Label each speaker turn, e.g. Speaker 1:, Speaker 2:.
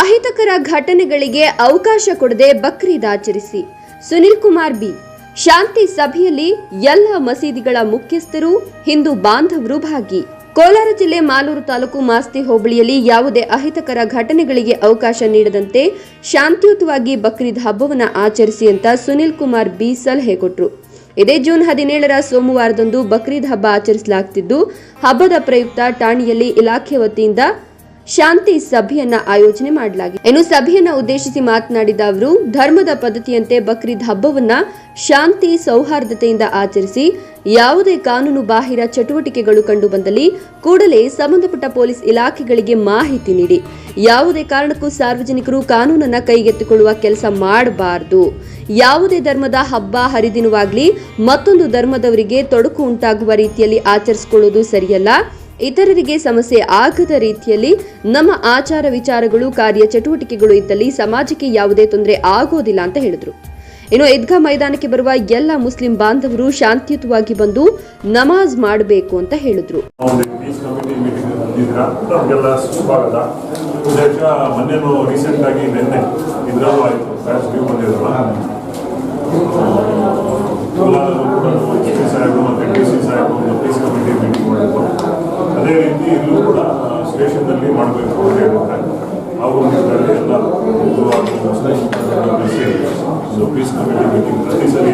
Speaker 1: ಅಹಿತಕರ ಘಟನೆಗಳಿಗೆ ಅವಕಾಶ ಕೊಡದೆ ಬಕ್ರೀದ್ ಆಚರಿಸಿ. ಸುನಿಲ್ ಕುಮಾರ್ ಬಿ. ಶಾಂತಿ ಸಭೆಯಲ್ಲಿ ಎಲ್ಲ ಮಸೀದಿಗಳ ಮುಖ್ಯಸ್ಥರು, ಹಿಂದೂ ಬಾಂಧವರು ಭಾಗಿ. ಕೋಲಾರ ಜಿಲ್ಲೆ ಮಾಲೂರು ತಾಲೂಕು ಮಾಸ್ತಿ ಹೋಬಳಿಯಲ್ಲಿ ಯಾವುದೇ ಅಹಿತಕರ ಘಟನೆಗಳಿಗೆ ಅವಕಾಶ ನೀಡದಂತೆ ಶಾಂತಿಯುತವಾಗಿ ಬಕ್ರೀದ್ ಹಬ್ಬವನ್ನು ಆಚರಿಸಿ ಅಂತ ಸುನಿಲ್ ಕುಮಾರ್ ಬಿ. ಸಲಹೆ ಕೊಟ್ಟರು ಇದೇ ಜೂನ್ ಹದಿನೇಳರ ಸೋಮವಾರದಂದು ಬಕ್ರೀದ್ ಹಬ್ಬ ಆಚರಿಸಲಾಗುತ್ತಿದ್ದು ಹಬ್ಬದ ಪ್ರಯುಕ್ತ ಠಾಣೆಯಲ್ಲಿ ಇಲಾಖೆ ವತಿಯಿಂದ ಶಾಂತಿ ಸಭೆಯನ್ನ ಆಯೋಜನೆ ಮಾಡಲಾಗಿದೆ. ಇನ್ನು ಸಭೆಯನ್ನ ಉದ್ದೇಶಿಸಿ ಮಾತನಾಡಿದ ಅವರು, ಧರ್ಮದ ಪದ್ಧತಿಯಂತೆ ಬಕ್ರೀದ್ ಹಬ್ಬವನ್ನ ಶಾಂತಿ ಸೌಹಾರ್ದತೆಯಿಂದ ಆಚರಿಸಿ, ಯಾವುದೇ ಕಾನೂನು ಬಾಹಿರ ಚಟುವಟಿಕೆಗಳು ಕಂಡುಬಂದಲ್ಲಿ ಕೂಡಲೇ ಸಂಬಂಧಪಟ್ಟ ಪೊಲೀಸ್ ಇಲಾಖೆಗಳಿಗೆ ಮಾಹಿತಿ ನೀಡಿ. ಯಾವುದೇ ಕಾರಣಕ್ಕೂ ಸಾರ್ವಜನಿಕರು ಕಾನೂನನ್ನ ಕೈಗೆತ್ತಿಕೊಳ್ಳುವ ಕೆಲಸ ಮಾಡಬಾರದು. ಯಾವುದೇ ಧರ್ಮದ ಹಬ್ಬ ಹರಿದಿನವಾಗ್ಲಿ ಮತ್ತೊಂದು ಧರ್ಮದವರಿಗೆ ತೊಡಕು ಉಂಟಾಗುವ ರೀತಿಯಲ್ಲಿ ಆಚರಿಸಿಕೊಳ್ಳುವುದು ಸರಿಯಲ್ಲ. ಇತರರಿಗೆ ಸಮಸ್ಯೆ ಆಗದ ರೀತಿಯಲ್ಲಿ ನಮ್ಮ ಆಚಾರ ವಿಚಾರಗಳು, ಕಾರ್ಯ ಚಟುವಟಿಕೆಗಳು ಇದ್ದಲ್ಲಿ ಸಮಾಜಕ್ಕೆ ಯಾವುದೇ ತೊಂದರೆ ಆಗೋದಿಲ್ಲ ಅಂತ ಹೇಳಿದ್ರು. ಇನ್ನು ಈದ್ಗಾ ಮೈದಾನಕ್ಕೆ ಬರುವ ಎಲ್ಲ ಮುಸ್ಲಿಂ ಬಾಂಧವರು ಶಾಂತಿಯುತವಾಗಿ ಬಂದು ನಮಾಜ್ ಮಾಡಬೇಕು ಅಂತ ಹೇಳಿದ್ರು.
Speaker 2: Gracias.